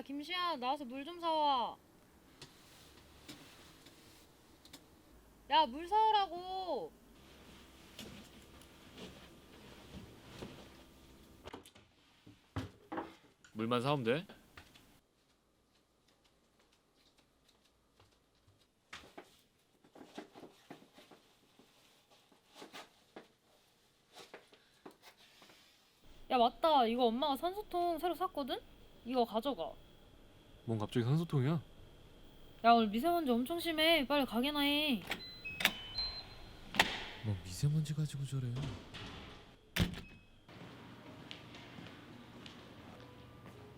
야 김시아 나와서 물 좀 사와. 야 물 사오라고. 물만 사오면 돼? 야 맞다 이거 엄마가 산소통 새로 샀거든? 이거 가져가. 뭔 갑자기 산소통이야? 야 오늘 미세먼지 엄청 심해. 빨리 가게나 해. 뭐 미세먼지 가지고 저래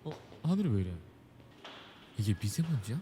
어? 하늘이 왜 이래? 이게 미세먼지야?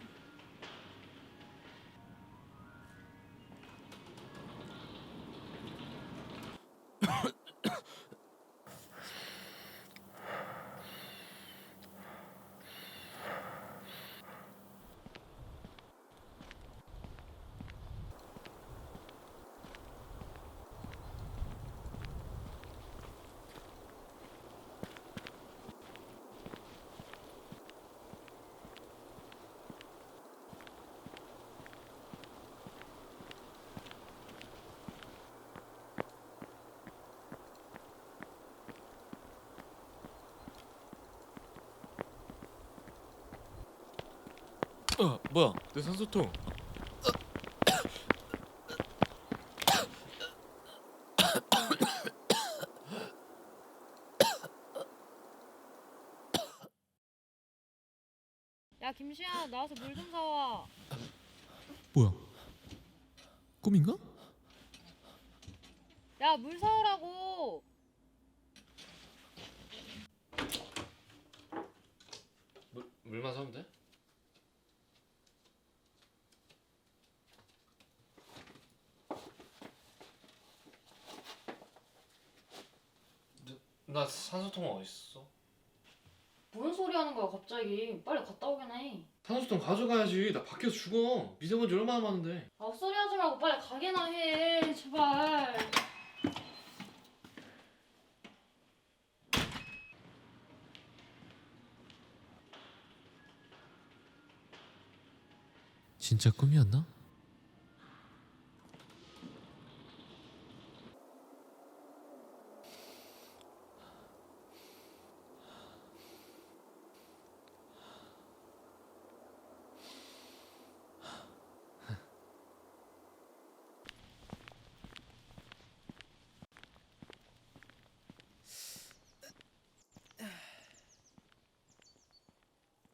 어 뭐야 내 산소통 야 김시아 나와서 물 좀 사와. 뭐야 꿈인가? 야 물 사오라고. 물, 물만 사면 돼? 나 산소통 어딨어? 뭔 소리 하는 거야 갑자기? 빨리 갔다 오게나 해. 산소통 가져가야지 나 밖에서 죽어 미세먼지 얼마나 많은데 아 소리 하지 말고 빨리 가게나 해 제발. 진짜 꿈이었나?